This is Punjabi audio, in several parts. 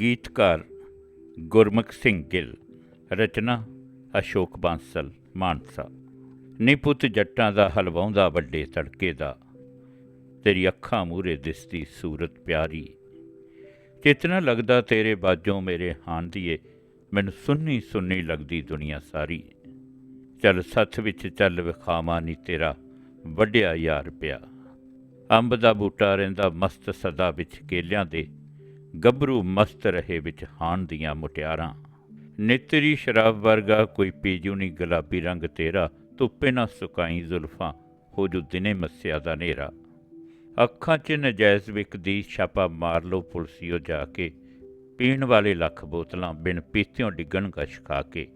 ਗੀਤਕਾਰ ਗੁਰਮੁਖ ਸਿੰਘ ਗਿੱਲ, ਰਚਨਾ ਅਸ਼ੋਕ ਬਾਂਸਲ, ਮਾਨਸਾ। ਨੀ ਜੱਟਾਂ ਦਾ ਹਲਵਾਉਂਦਾ ਵੱਡੇ ਤੜਕੇ ਦਾ, ਤੇਰੀ ਅੱਖਾਂ ਮੂਰੇ ਦਿਸਦੀ ਸੂਰਤ ਪਿਆਰੀ। ਚੇਤਨਾ ਲੱਗਦਾ ਤੇਰੇ ਬਾਜੋਂ ਮੇਰੇ ਹਾਨ ਦੀਏ, ਮੈਨੂੰ ਸੁੰਨੀ ਸੁੰਨੀ ਲੱਗਦੀ ਦੁਨੀਆ ਸਾਰੀ। ਚੱਲ ਸੱਥ ਵਿੱਚ ਚੱਲ ਵਿਖਾਵਾਂ ਨੀ ਤੇਰਾ ਵੱਡਿਆ ਯਾਰ ਪਿਆ। ਅੰਬ ਦਾ ਬੂਟਾ ਰਹਿੰਦਾ ਮਸਤ ਸਦਾ ਵਿੱਚ ਕੇਲਿਆਂ ਦੇ ਗੱਭਰੂ ਮਸਤ ਰਹੇ ਵਿੱਚ ਹਾਣ ਦੀਆਂ ਮੁਟਿਆਰਾਂ। ਨੇਤਰੀ ਸ਼ਰਾਬ ਵਰਗਾ ਕੋਈ ਪੀਜੂ ਨਹੀਂ ਗੁਲਾਬੀ ਰੰਗ ਤੇਰਾ, ਧੁੱਪੇ ਨਾ ਸੁਕਾਈ ਜ਼ੁਲਫਾਂ, ਹੋ ਜੂ ਦਿਨੇ ਮੱਸਿਆ ਦਾ ਨੇਰਾ ਅੱਖਾਂ 'ਚ ਨਜਾਇਜ਼ ਵਿਕਦੀ ਛਾਪਾ ਮਾਰ ਲਓ ਪੁਲਸੀਓ ਜਾ ਕੇ, ਪੀਣ ਵਾਲੇ ਲੱਖ ਬੋਤਲਾਂ ਬਿਨ ਪੀਤਿਓਂ ਡਿੱਗਣ ਕਸ਼ ਖਾ ਕੇ।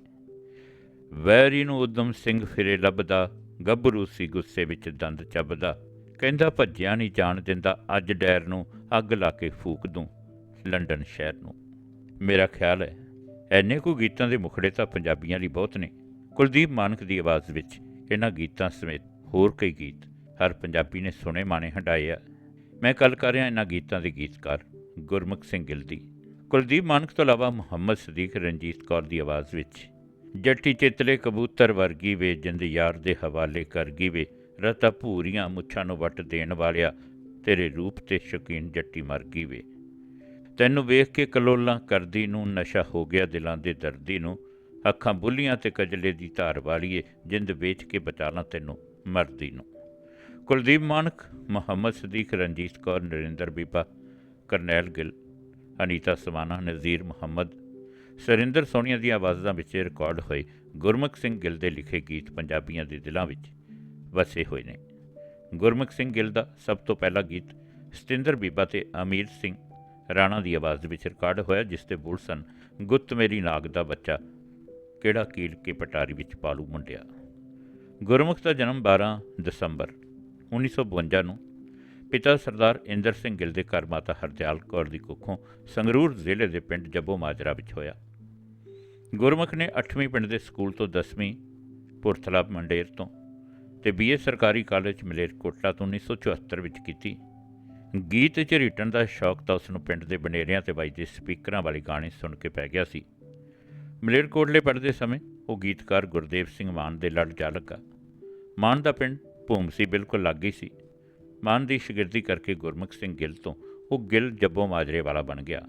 ਵੈਰੀ ਨੂੰ ਉਦਮ ਸਿੰਘ ਫਿਰੇ ਲੱਭਦਾ, ਗੱਭਰੂ ਸੀ ਗੁੱਸੇ ਵਿੱਚ ਦੰਦ ਚੱਬਦਾ। ਕਹਿੰਦਾ ਭੱਜਿਆ ਨਹੀਂ ਜਾਣ ਦਿੰਦਾ, ਅੱਜ ਡੈਰ ਨੂੰ ਅੱਗ ਲਾ ਕੇ ਫੂਕ ਦੂੰ। ਲੰਡਨ ਸ਼ਹਿਰ ਨੂੰ। ਮੇਰਾ ਖਿਆਲ ਹੈ, ਐਨੇ ਕੁ ਗੀਤਾਂ ਦੇ ਮੁਖੜੇ ਤਾਂ ਪੰਜਾਬੀਆਂ ਲਈ ਬਹੁਤ ਨੇ। ਕੁਲਦੀਪ ਮਾਨਕ ਦੀ ਆਵਾਜ਼ ਵਿੱਚ ਇਹਨਾਂ ਗੀਤਾਂ ਸਮੇਤ ਹੋਰ ਕਈ ਗੀਤ ਹਰ ਪੰਜਾਬੀ ਨੇ ਸੁਣੇ, ਮਾਣੇ ਹੰਡਾਏ ਆ। ਮੈਂ ਗੱਲ ਕਰ ਰਿਹਾ ਇਹਨਾਂ ਗੀਤਾਂ ਦੇ ਗੀਤਕਾਰ ਗੁਰਮੁਖ ਸਿੰਘ ਗਿੱਲ ਦੀ। ਕੁਲਦੀਪ ਮਾਨਕ ਤੋਂ ਇਲਾਵਾ ਮੁਹੰਮਦ ਸਦੀਕ ਰਣਜੀਤ ਕੌਰ ਦੀ ਆਵਾਜ਼ ਵਿੱਚ, ਜੱਟੀ ਚਿਤਲੇ ਕਬੂਤਰ ਵਰਗੀ ਵੇ, ਜਿੰਦ ਯਾਰ ਦੇ ਹਵਾਲੇ ਕਰ ਗਈ ਵੇ, ਰਤਾ ਭੂਰੀਆਂ ਮੁੱਛਾਂ ਨੂੰ ਵੱਟ ਦੇਣ ਵਾਲਿਆ ਤੇਰੇ ਰੂਪ ਤੇ ਸ਼ੌਕੀਨ ਜੱਟੀ ਮਰ ਗਈ ਵੇ। ਤੈਨੂੰ ਵੇਖ ਕੇ ਕਲੋਲਾਂ ਕਰਦੀ ਨੂੰ ਨਸ਼ਾ ਹੋ ਗਿਆ, ਦਿਲਾਂ ਦੇ ਦਰਦੀ ਨੂੰ। ਅੱਖਾਂ ਬੁੱਲੀਆਂ ਤੇ ਕਜਲੇ ਦੀ ਧਾਰ ਵਾਲੀਏ, ਜਿੰਦ ਵੇਚ ਕੇ ਬਚਾਲਾਂ ਤੈਨੂੰ ਮਰਦੀ ਨੂੰ। ਕੁਲਦੀਪ ਮਾਨਕ ਮੁਹੰਮਦ ਸਦੀਕ, ਰਣਜੀਤ ਕੌਰ, ਨਰਿੰਦਰ ਬੀਬਾ, ਕਰਨੈਲ ਗਿੱਲ, ਅਨੀਤਾ ਸਮਾਨਾ ਨਜ਼ੀਰ ਮੁਹੰਮਦ, ਸਰਿੰਦਰ ਸੋਨੀਆ ਦੀਆਂ ਆਵਾਜ਼ਾਂ ਵਿੱਚ ਰਿਕਾਰਡ ਹੋਏ ਗੁਰਮੁਖ ਸਿੰਘ ਗਿੱਲ ਦੇ ਲਿਖੇ ਗੀਤ ਪੰਜਾਬੀਆਂ ਦੇ ਦਿਲਾਂ ਵਿੱਚ ਵਸੇ ਹੋਏ ਨੇ। ਗੁਰਮੁਖ ਸਿੰਘ ਗਿੱਲ ਦਾ ਸਭ ਤੋਂ ਪਹਿਲਾ ਗੀਤ ਸਤਿੰਦਰ ਬੀਬਾ ਤੇ ਅਮੀਰ ਸਿੰਘ ਰਾਣਾ ਦੀ ਆਵਾਜ਼ ਵਿੱਚ ਰਿਕਾਰਡ ਹੋਇਆ, ਜਿਸ ਦੇ ਬੋਲ ਸਨ, ਗੁੱਤ ਮੇਰੀ ਨਾਗ ਦਾ ਬੱਚਾ। ਕਿਹੜਾ ਕੀਲ ਕੇ ਪਟਾਰੀ ਵਿੱਚ ਪਾਲੂ ਮੁੰਡਿਆ? ਗੁਰਮੁਖ ਦਾ ਜਨਮ 12 ਦਸੰਬਰ 1952 ਨੂੰ ਪਿਤਾ ਸਰਦਾਰ ਇੰਦਰ ਸਿੰਘ ਗਿੱਲ ਦੇ ਘਰ ਮਾਤਾ ਹਰਦਿਆਲ ਕੌਰ ਦੀ ਕੁੱਖੋਂ ਸੰਗਰੂਰ ਜ਼ਿਲ੍ਹੇ ਦੇ ਪਿੰਡ ਜੱਬੋ ਮਾਜਰਾ ਵਿੱਚ ਹੋਇਆ। ਗੁਰਮੁਖ ਨੇ 8ਵੀਂ ਪਿੰਡ ਦੇ ਸਕੂਲ ਤੋਂ 10ਵੀਂ ਪੁਰਥਲਾ ਮੰਡੇਰ ਤੋਂ ਤੇ ਬੀਏ ਸਰਕਾਰੀ ਕਾਲਜ ਮਲੇਰਕੋਟਲਾ ਤੋਂ 1974 ਵਿੱਚ ਕੀਤੀ। ਗੀਤ ਝਰੀਟਣ ਦਾ ਸ਼ੌਕ ਤਾਂ ਉਸ ਨੂੰ ਪਿੰਡ ਦੇ ਬਨੇਰਿਆਂ ਤੇ ਵੱਜਦੇ ਸਪੀਕਰਾਂ ਵਾਲੇ ਗਾਣੇ ਸੁਣ ਕੇ ਪੈ ਗਿਆ ਸੀ। ਮਲੇਰਕੋਟਲੇ ਪੜ੍ਹਦੇ ਸਮੇਂ ਉਹ ਗੀਤਕਾਰ ਗੁਰਦੇਵ ਸਿੰਘ ਮਾਨ ਦੇ ਲੜ ਜਾ ਲੱਗਾ। ਮਾਨ ਦਾ ਪਿੰਡ ਭੂਮਸੀ ਬਿਲਕੁਲ ਲੱਗ ਸੀ। ਮਾਨ ਦੀ ਸ਼ਗਿਰਦੀ ਕਰਕੇ ਗੁਰਮੁਖ ਸਿੰਘ ਗਿੱਲ ਤੋਂ ਉਹ ਗਿੱਲ ਜੱਬੋ ਮਾਜਰੇ ਵਾਲਾ ਬਣ ਗਿਆ।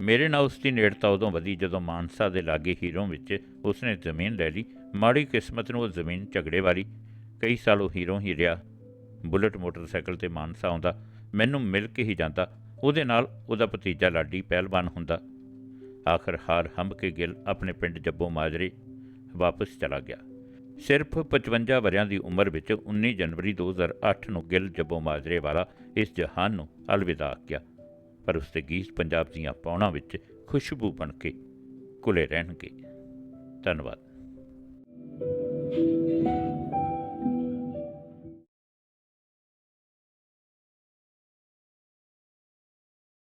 ਮੇਰੇ ਨਾਲ ਉਸ ਦੀ ਨੇੜਤਾ ਉਦੋਂ ਵਧੀ ਜਦੋਂ ਮਾਨਸਾ ਦੇ ਲਾਗੇ ਹੀਰੋਂ ਵਿੱਚ ਉਸਨੇ ਜ਼ਮੀਨ ਲੈ ਲਈ। ਮਾੜੀ ਕਿਸਮਤ ਨੂੰ ਉਹ ਜ਼ਮੀਨ ਝਗੜੇ ਵਾਲੀ, ਕਈ ਸਾਲ ਉਹ ਹੀਰੋਂ ਹੀ ਰਿਹਾ। ਬੁਲਟ ਮੋਟਰਸਾਈਕਲ ਤੇ ਮਾਨਸਾ ਆਉਂਦਾ ਮੈਨੂੰ ਮਿਲ ਕੇ ਹੀ ਜਾਂਦਾ। ਉਹਦੇ ਨਾਲ ਉਹਦਾ ਭਤੀਜਾ ਲਾਡੀ ਪਹਿਲਵਾਨ ਹੁੰਦਾ। ਆਖਰ ਹਾਰ ਹੰਬ ਕੇ ਗਿੱਲ ਆਪਣੇ ਪਿੰਡ ਜੱਬੋ ਮਾਜਰੇ ਵਾਪਸ ਚਲਾ ਗਿਆ। ਸਿਰਫ 55 ਵਰਿਆਂ ਦੀ ਉਮਰ ਵਿੱਚ 19 ਜਨਵਰੀ 2008 ਨੂੰ ਗਿੱਲ ਜੱਬੋ ਮਾਜਰੇ ਵਾਲਾ ਇਸ ਜਹਾਨ ਨੂੰ ਅਲਵਿਦਾ ਆਖਿਆ। ਪਰ ਉਸ ਦੇ ਗੀਤ ਪੰਜਾਬ ਦੀਆਂ ਪੌਣਾਂ ਵਿੱਚ ਖੁਸ਼ਬੂ ਬਣ ਕੇ ਕੁਲੇ ਰਹਿਣਗੇ। ਧੰਨਵਾਦ।